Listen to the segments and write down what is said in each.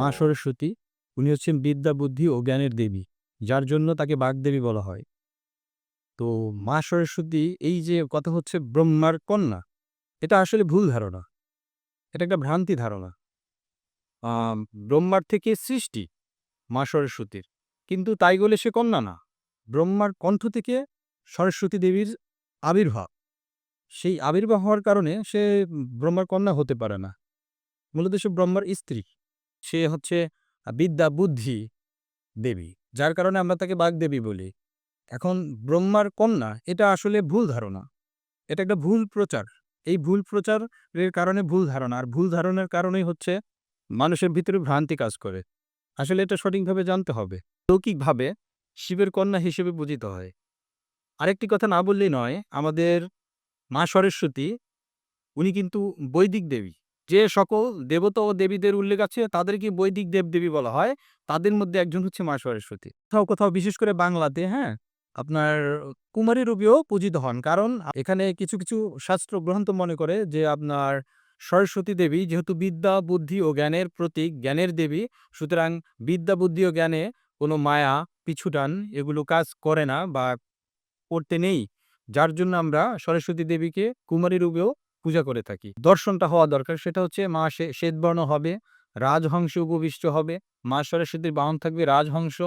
মা সরস্বতী উনি হচ্ছেন বিদ্যা বুদ্ধি ও জ্ঞানের দেবী, যার জন্য তাকে বাগদেবী বলা হয়। তো মা সরস্বতী এই যে কথা হচ্ছে ব্রহ্মার কন্যা, এটা আসলে ভুল ধারণা। এটা একটা ভ্রান্তি ধারণা। ব্রহ্মার থেকে সৃষ্টি মা সরস্বতীর কিন্তু তাই বলে সে কন্যা না। ব্রহ্মার কণ্ঠ থেকে সরস্বতী দেবীর আবির্ভাব, সেই আবির্ভাব হওয়ার কারণে সে ব্রহ্মার কন্যা হতে পারে না। মূলত সে ব্রহ্মার স্ত্রী। সে হচ্ছে বিদ্যা বুদ্ধি দেবী, যার কারণে আমরা তাকে বাগদেবী বলি। এখন ব্রহ্মার কন্যা, এটা আসলে ভুল ধারণা। এটা একটা ভুল প্রচার। এই ভুল প্রচারের কারণে ভুল ধারণা, আর ভুল ধারণার কারণেই হচ্ছে মানুষের ভিতরে ভ্রান্তি কাজ করে। আসলে এটা সঠিকভাবে জানতে হবে। লৌকিকভাবে শিবের কন্যা হিসেবে পূজিত হয়। আরেকটি কথা না বললেই নয়, আমাদের মা সরস্বতী, উনি কিন্তু বৈদিক দেবী। যে সকল দেবতা ও দেবীদের উল্লেখ আছে, তাদেরকে বৈদিক দেবদেবী বলা হয়। তাদের মধ্যে একজন হচ্ছে মা সরস্বতী কোথাও কোথাও বিশেষ করে বাংলাতে হ্যাঁ আপনার কুমারী রূপেও পূজিত হন। কারণ এখানে কিছু কিছু শাস্ত্র গ্রন্থ মনে করে যে আপনার সরস্বতী দেবী যেহেতু বিদ্যা, বুদ্ধি ও জ্ঞানের প্রতীক, জ্ঞানের দেবী, সুতরাং বিদ্যা, বুদ্ধি ও জ্ঞানে কোনো মায়া, পিছুটান এগুলো কাজ করে না বা করতে নেই। যার জন্য আমরা সরস্বতী দেবীকে কুমারী রূপেও পূজা করে থাকি। দর্শনটা হওয়া দরকার। সেটা হচ্ছে মা শ্বেতবর্ণ হবে, রাজহংস উপবিষ্ট হবে। মা সরস্বতীর বাহন থাকবে রাজহংস।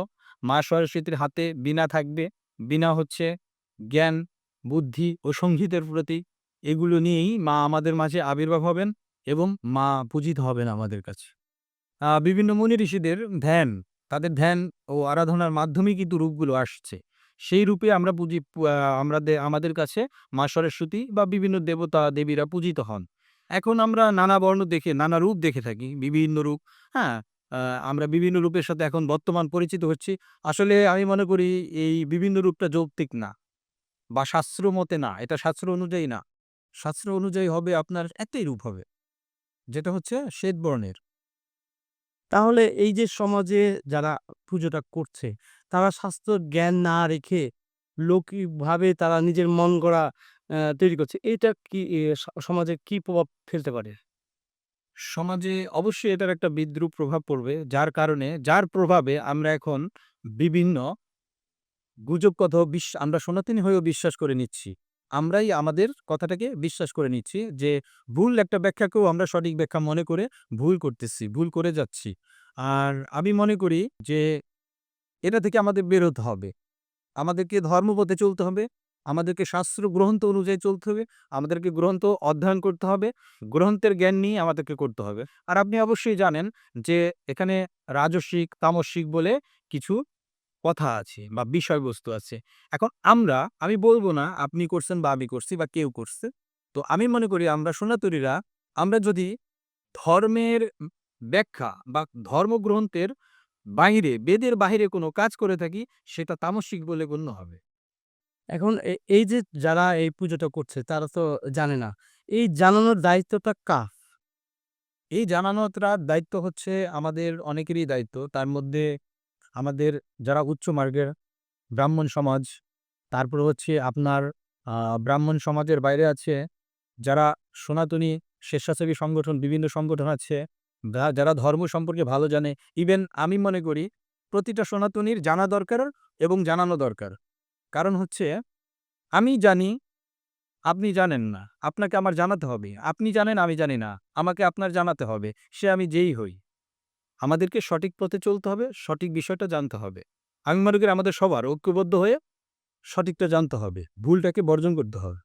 মা সরস্বতীর হাতে বীণা থাকবে। বীণা হচ্ছে জ্ঞান, বুদ্ধি ও সঙ্গীতের প্রতি। এগুলো নিয়েই মা আমাদের মাঝে আবির্ভাব হবেন এবং মা পূজিত হবেন আমাদের কাছে। বিভিন্ন মুনি ঋষিদের ধ্যান, তাদের ধ্যান ও আরাধনার মাধ্যমে কিন্তু রূপগুলো আসছে। সেই রূপে আমরা পুজি আমরা আমাদের কাছে মা সরস্বতী বা বিভিন্ন দেবতা, দেবীরা পূজিত হন। এখন আমরা নানা বর্ণ দেখে, নানা রূপ দেখে থাকি, বিভিন্ন রূপ হ্যাঁ? আমরা বিভিন্ন রূপের সাথে এখন বর্তমান পরিচিত হচ্ছি। আসলে আমি মনে করি এই বিভিন্ন রূপটা যৌক্তিক না বা শাস্ত্র মতে না, এটা শাস্ত্র অনুযায়ী না। শাস্ত্র অনুযায়ী হবে আপনার একটাই রূপ হবে, যেটা হচ্ছে শ্বেত বর্ণের তাহলে এই যে সমাজে যারা পুজোটা করছে, তারা স্বাস্থ্য জ্ঞান না রেখে লৌকিকভাবে তারা নিজের মন গড়া তৈরি করছে, এটা কি সমাজে কি প্রভাব ফেলতে পারে? সমাজে অবশ্যই এটার একটা বিদ্রুপ প্রভাব পড়বে, যার কারণে, যার প্রভাবে আমরা এখন বিভিন্ন গুজব কথা আমরা সনাতনী হয়েও বিশ্বাস করে নিচ্ছি। আমরাই আমাদের কথাটাকে বিশ্বাস করে নিচ্ছি যে, ভুল একটা ব্যাখ্যাকেও আমরা সঠিক ব্যাখ্যা মনে করে ভুল করতেছি, ভুল করে যাচ্ছি। আর আমি মনে করি যে, এটা থেকে আমাদের বেরোতে হবে। আমাদেরকে ধর্মপথে চলতে হবে, আমাদেরকে শাস্ত্র গ্রন্থ অনুযায়ী চলতে হবে, আমাদেরকে গ্রন্থ অধ্যয়ন করতে হবে, গ্রন্থের জ্ঞান নিয়ে আমাদেরকে করতে হবে। আর আপনি অবশ্যই জানেন যে, এখানে রাজস্বিক তামসিক বলে কিছু কথা আছে বা বিষয়বস্তু আছে। এখন আমরা, আমি বলব না আপনি করছেন বা আমি করছি বা কেউ করছে। তো আমি মনে করি আমরা সোনাতরীরা আমরা যদি ধর্মের ব্যাখ্যা বা ধর্মগ্রন্থের বাইরে বেদের বাইরে কোনো কাজ করে থাকি, সেটা তামসিক বলে গণ্য হবে। এখন এই যে যারা এই পুজোটা করছে, তারা তো জানে না। এই জানানোর দায়িত্বটা কার? এই জানানোটা দায়িত্ব হচ্ছে আমাদের অনেকেরই দায়িত্ব। তার মধ্যে আমাদের যারা উচ্চ মার্গের ব্রাহ্মণ সমাজ, তারপর হচ্ছে আপনার ব্রাহ্মণ সমাজের বাইরে আছে, যারা সনাতনী স্বেচ্ছাসেবী সংগঠন, বিভিন্ন সংগঠন আছে যারা ধর্ম সম্পর্কে ভালো জানে ইভেন আমি মনে করি প্রতিটা সনাতনীর জানা দরকার এবং জানানো দরকার। কারণ হচ্ছে আমি জানি, আপনি জানেন না, আপনাকে আমার জানাতে হবে, আপনি জানেন, আমি জানি না, আমাকে আপনার জানাতে হবে, সে আমি যেই হই। আমাদেরকে সঠিক পথে চলতে হবে, সঠিক বিষয়টা জানতে হবে। আমি মনে করি আমাদের সবার ঐক্যবদ্ধ হয়ে সঠিকটা জানতে হবে, ভুলটাকে বর্জন করতে হবে।